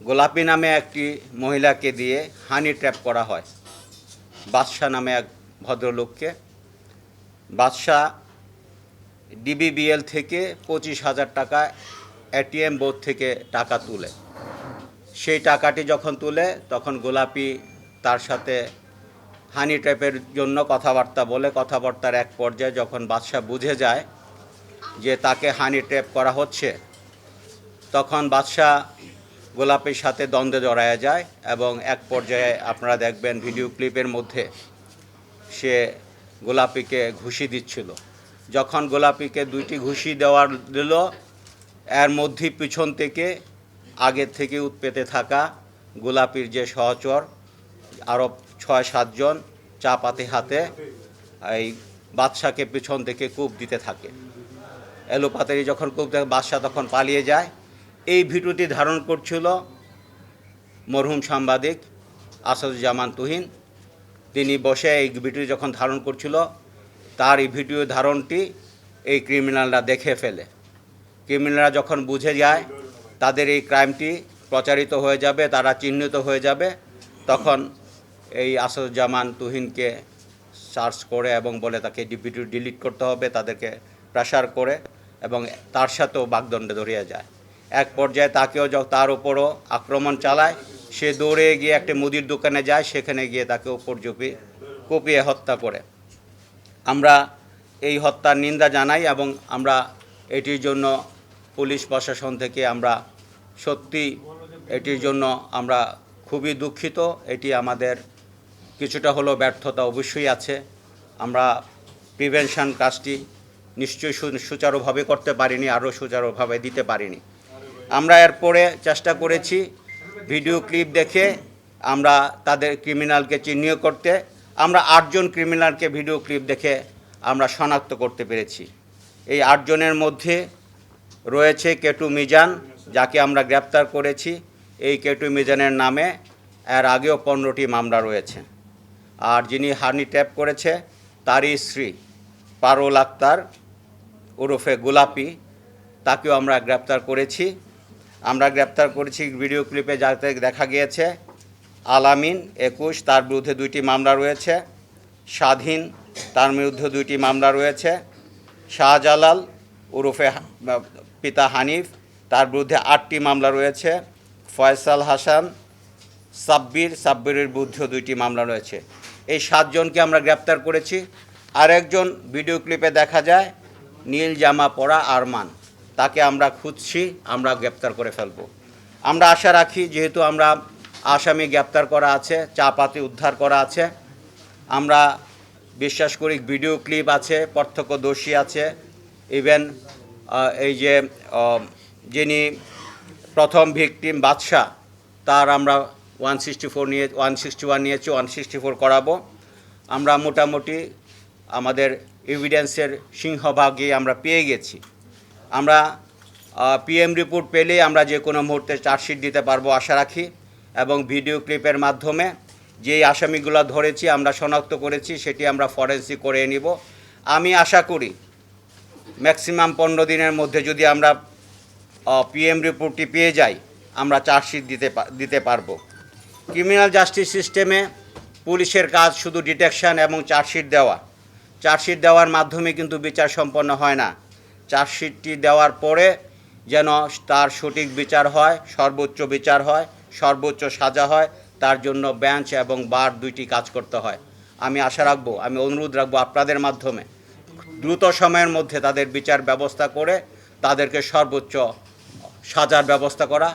গোলাপি নামে একটি মহিলাকে দিয়ে হানি ট্র্যাপ করা হয়। বাদশাহ নামে এক ভদ্রলোককে। বাদশাহ ডিবিবিএল থেকে পঁচিশ হাজার টাকা এটিএম বোর্ড থেকে টাকা তুলে। সেই টাকাটি যখন তুলে, তখন গোলাপি তার সাথে হানি ট্র্যাপের জন্য কথাবার্তা বলে। কথাবার্তার এক পর্যায়ে যখন বাদশাহ বুঝে যায় যে তাকে হানি ট্র্যাপ করা হচ্ছে, তখন বাদশাহ গোলাপির সাথে দ্বন্দ্বে জড়ায়া যায় এবং এক পর্যায়ে আপনারা দেখবেন ভিডিও ক্লিপের মধ্যে সে গোলাপিকে ঘুষি দিচ্ছিল। যখন গোলাপিকে দুইটি ঘুষি দেওয়ার দিল, এর মধ্যে পিছন থেকে, আগের থেকে উৎপেতে থাকা গোলাপির যে সহচর আরও ছয় সাতজন চা পাতে হাতে এই বাদশাকে পিছন থেকে কূপ দিতে থাকে। এলোপাতারি যখন কূপ থেকে বাদশাহ তখন পালিয়ে যায়। এই ভিডিওটি ধারণ করছিল মরহুম সাংবাদিক আসাদুজ্জামান তুহিন। তিনি বসে এই ভিডিও যখন ধারণ করছিল, তার এই ভিডিও ধারণটি এই ক্রিমিনালরা দেখে ফেলে। ক্রিমিনালরা যখন বুঝে যায় তাদের এই ক্রাইমটি প্রচারিত হয়ে যাবে, তারা চিহ্নিত হয়ে যাবে, তখন এই আসাদুজ্জামান তুহিনকে সার্চ করে এবং বলে তাকে ভিডিও ডিলিট করতে হবে, তাদেরকে প্রেশার করে এবং তার সাথেও বাগদণ্ডে ধরিয়ে যায়। এক পর্যায়ে তাকেও তার উপরও আক্রমণ চালায়। সে দৌড়ে গিয়ে একটা মুদির দোকানে যায়, সেখানে গিয়ে তাকে উপর চুপি কুপিয়ে হত্যা করে। আমরা এই হত্যার নিন্দা জানাই এবং আমরা এটির জন্য পুলিশ প্রশাসন থেকে আমরা সত্যি এটির জন্য আমরা খুবই দুঃখিত। এটি আমাদের কিছুটা হলেও ব্যর্থতা অবশ্যই আছে। আমরা প্রিভেনশন কাজটি নিশ্চয়ই সুচারুভাবে করতে পারিনি, আরও সুচারুভাবে দিতে পারিনি। আমরা এরপরে চেষ্টা করেছি ভিডিও ক্লিপ দেখে আমরা তাদের ক্রিমিনালকে চিহ্নিত করতে। আমরা আটজন ক্রিমিনালকে ভিডিও ক্লিপ দেখে আমরা শনাক্ত করতে পেরেছি। এই আটজনের মধ্যে রয়েছে কেটু মিজান, যাকে আমরা গ্রেপ্তার করেছি। এই কেটু মিজানের নামে এর আগেও পনেরোটি মামলা রয়েছে। আর যিনি হানি ট্যাপ করেছে, তারই স্ত্রী পারুল আক্তার ওরফে গোলাপি, তাকেও আমরা গ্রেপ্তার করেছি। আমরা গ্রেপ্তার করেছি ভিডিও ক্লিপে যাতে দেখা গিয়েছে। আলামিন একুশ, তার বিরুদ্ধে দুইটি মামলা রয়েছে। স্বাধীন, তার বিরুদ্ধে দুইটি মামলা রয়েছে। শাহজালাল ওরফে হা- পিতা হানিফ, তার বিরুদ্ধে আটটি মামলা রয়েছে। ফয়সাল হাসান, সাব্বির, সাব্বিরের বিরুদ্ধেও দুইটি মামলা রয়েছে। এই সাতজনকে আমরা গ্রেপ্তার করেছি। আরেকজন ভিডিও ক্লিপে দেখা যায়, নীল জামা পরা আরমান। তাকে আমরা খুঁজছি, আমরা গ্রেপ্তার করে ফেলব। আমরা আশা রাখি, যেহেতু আমরা আসামি গ্রেপ্তার করা আছে চা পাতি উদ্ধার করা আছে, আমরা বিশ্বাস করি ভিডিও ক্লিপ আছে, প্রত্যক্ষদর্শী আছে, ইভেন এই যে যিনি প্রথম ভিকটিম বাদশাহ, তার আমরা ওয়ান সিক্সটি ফোর নিয়ে, ওয়ান সিক্সটি ওয়ান নিয়েছি, ওয়ান সিক্সটি ফোর করাবো। আমরা মোটামুটি আমাদের এভিডেন্সের সিংহভাগই আমরা পেয়ে গেছি। আমরা পিএম রিপোর্ট পেলেই আমরা যে কোনো মুহূর্তে চার্জশিট দিতে পারব আশা রাখি। এবং ভিডিও ক্লিপের মাধ্যমে যেই আসামিগুলো ধরেছি আমরা শনাক্ত করেছি, সেটি আমরা ফরেন্সিক করে নিব। আমি আশা করি ম্যাক্সিমাম পনেরো দিনের মধ্যে যদি আমরা পিএম রিপোর্টটি পেয়ে যাই, আমরা চার্জশিট দিতে দিতে পারব। ক্রিমিনাল জাস্টিস সিস্টেমে পুলিশের কাজ শুধু ডিটেকশন এবং চার্জশিট দেওয়া। চার্জশিট দেওয়ার মাধ্যমে কিন্তু বিচার সম্পন্ন হয় না। চার্জশিটটি দেওয়ার পরে যেন তার সঠিক বিচার হয়, সর্বোচ্চ বিচার হয়, সর্বোচ্চ সাজা হয়, তার জন্য বেঞ্চ এবং বার দুইটি কাজ করতে হয়। আমি আশা রাখব, আমি অনুরোধ রাখব আপনাদের মাধ্যমে দ্রুত সময়ের মধ্যে তাদের বিচার ব্যবস্থা করে তাদেরকে সর্বোচ্চ সাজার ব্যবস্থা করা।